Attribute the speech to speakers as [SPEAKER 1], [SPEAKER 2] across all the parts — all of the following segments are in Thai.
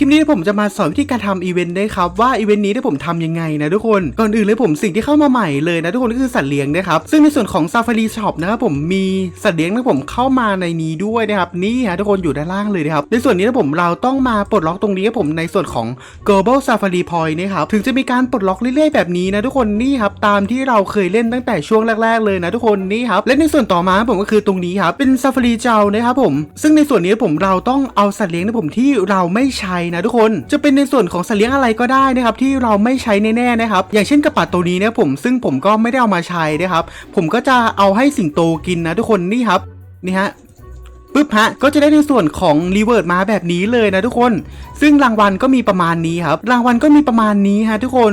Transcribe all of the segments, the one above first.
[SPEAKER 1] คลิปนี้ผมจะมาสอนวิธีการทำอีเวนต์นะครับว่าอีเวนต์นี้ที่ผมทำยังไงนะทุกคนก่อนอื่นเลยผมสิ่งที่เข้ามาใหม่เลยนะทุกคนก็คือสัตว์เลี้ยงนะครับซึ่งในส่วนของ Safari Shop นะครับผมมีสัตว์เลี้ยงนะผมเข้ามาในนี้ด้วยนะครับนี่ฮะทุกคนอยู่ด้านล่างเลยนะครับในส่วนนี้นะผมเราต้องมาปลดล็อกตรงนี้ครับผมในส่วนของ Global Safari Point นะครับถึงจะมีการปลดล็อกเรื่อยๆแบบนี้นะทุกคนนี่ครับตามที่เราเคยเล่นตั้งแต่ช่วงแรก ๆ เลยนะทุกคนนี่ครับและในส่วนต่อมาผมก็คือตรงนี้ครับเป็น Safari เจ้านะครับผมซึ่งในส่วนนี้ผมเราต้องเอาสัตว์เลี้ยงนะผมที่เราไม่ใช้นะทุกคนจะเป็นในส่วนของสัตว์เลี้ยงอะไรก็ได้นะครับที่เราไม่ใช้แน่ๆนะครับอย่างเช่นกระป๋าตัวนี้นะผมซึ่งผมก็ไม่ได้เอามาใช้นะครับผมก็จะเอาให้สิงโตกินนะทุกคนนี่ครับนี่ฮะปึ๊บฮะก็จะได้ในส่วนของรีเวิร์ดมาแบบนี้เลยนะทุกคน ซึ่งรางวัลก็มีประมาณนี้ครับ รางวัลก็มีประมาณนี้ฮะทุกคน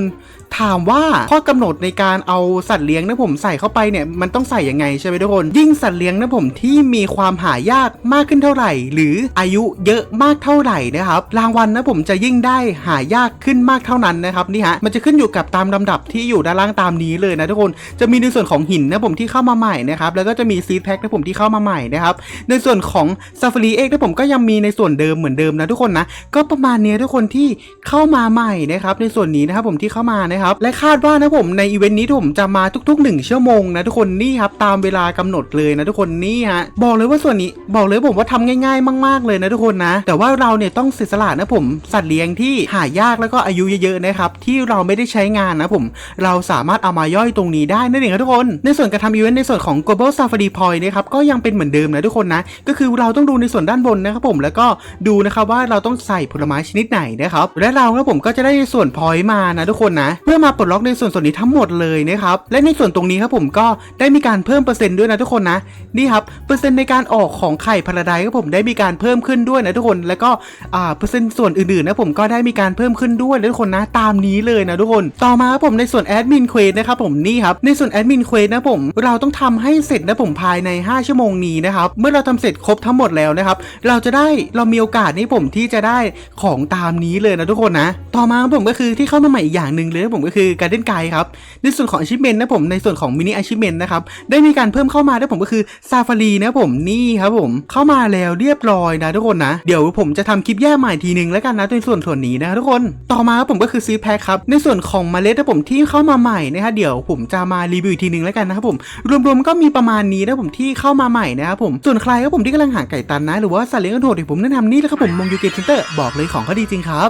[SPEAKER 1] ถามว่าข้อกำหนดในการเอาสัตว์เลี้ยงนะผมใส่เข้าไปเนี่ยมันต้องใส่ยังไงใช่ไหมทุกคน ยิ่งสัตว์เลี้ยงนะผมที่มีความหายากมากขึ้นเท่าไหร่ หรืออายุเยอะมากเท่าไหร่นะครับรางวัลนะผมจะยิ่งได้หายากขึ้นมากเท่านั้นนะครับนี่ฮะมันจะขึ้นอยู่กับตามลำดับที่อยู่ด้านล่างตามนี้เลยนะทุกคนจะมีในส่วนของหินนะผมที่เข้ามาใหม่นะครับแล้วก็จะมีซีดแพ็คนะผมที่เข้ามาใหม่นะครับในส่วนของ Safari X นะผมก็ยังมีในส่วนเดิมเหมือนเดิมนะทุกคนนะก็ประมาณนี้ทุกคนที่เข้ามาใหม่นะครับในส่วนนี้นะครับผมที่เข้ามานะครับและคาดว่านะผมในอีเวนต์นี้ผมจะมาทุก ๆ 1 ชั่วโมงนะทุกคนนี่ครับตามเวลากำหนดเลยนะทุกคนนี่ฮะบอกเลยว่าส่วนนี้บอกเลยผมว่าทำง่าย ๆ มาก ๆเลยนะทุกคนนะ แต่ว่าเราเนี่ยต้องเสียสละนะผมสัตว์เลี้ยงที่หายากแล้วก็อายุเยอะๆนะครับที่เราไม่ได้ใช้งานนะผมเราสามารถเอามาย่อยตรงนี้ได้นั่นเองครับทุกคน ในส่วนการทำอีเวนต์ในส่วนของ global safari point นะครับก็ยังเป็นเหมือนเดิมนะทุกคนนะ ก็คือเราต้องดูในส่วนด้านบนนะครับผมแล้วก็ดูนะครับว่าเราต้องใส่ผลไม้ชนิดไหนนะครับและเราครับผมก็จะได้ส่วน point มานะทุกคนนะเพื่อมาปลดล็อกในส่วนส่วนนี้ทั้งหมดเลยนะครับและในส่วนตรงนี้ครับผมก็ได้มีการเพิ่มเปอร์เซ็นต์ด้วยนะทุกคนนะนี่ครับเปอร์เซ็นต์ในการออกของไข่พาราไดครับผมได้มีการเพิ่มขึ้นด้วยนะทุกคน แล้วก็อ่าเปอร์เซ็นต์ส่วนอื่นๆนะผมก็ได้มีการเพิ่มขึ้นด้วยนะทุกคนนะตามนี้เลยนะทุกคนต่อมาครับผมในส่วนแอดมินเควสนะครับผมนี่ครับในส่วนแอดมินเควสนะผมเราต้องทำให้เสร็จนะผมภายใน 5 ชั่วโมงนี้นะครับเมื่อเราทำเสร็จครบทั้งหมดแล้วนะครับเราจะได้เรามีโอกาสนี่ผมที่จะได้ของตามนี้เลยนะทุกคนนะ ต่อมาผมก็คือที่เข้ามาใหม่อีกอย่างหนึ่งเลยผมก็คือการเล่นไกครับ ในส่วนของ achievement นะผมในส่วนของมินิ achievement นะครับได้มีการเพิ่มเข้ามานะผมก็คือ Safari นะผมนี่ครับผมเข้ามาแล้วเรียบร้อยนะทุกคนนะ เดี๋ยวผมจะทำคลิปแยกใหม่ทีนึงแล้วกันนะในส่วนส่วนนี้นะทุกคนต่อมาผมก็คือซีแพ็คครับในส่วนของเมล็ดนะผมที่เข้ามาใหม่นะฮะเดี๋ยวผมจะมารีวิวอีกทีนึงแล้วกันนะครับผมรวมๆก็มีประมาณนี้นะผมที่เข้ามาใหม่นะครับผมส่วนใครครับผมที่กำลังหาไก่ตันนะ หรือว่าสัตว์เลี้ยงกระโดดผมแนะนำนี่แหละครับผมมงยูเกมเซ็นเตอร์บอกเลยของเขาดีจริงครับ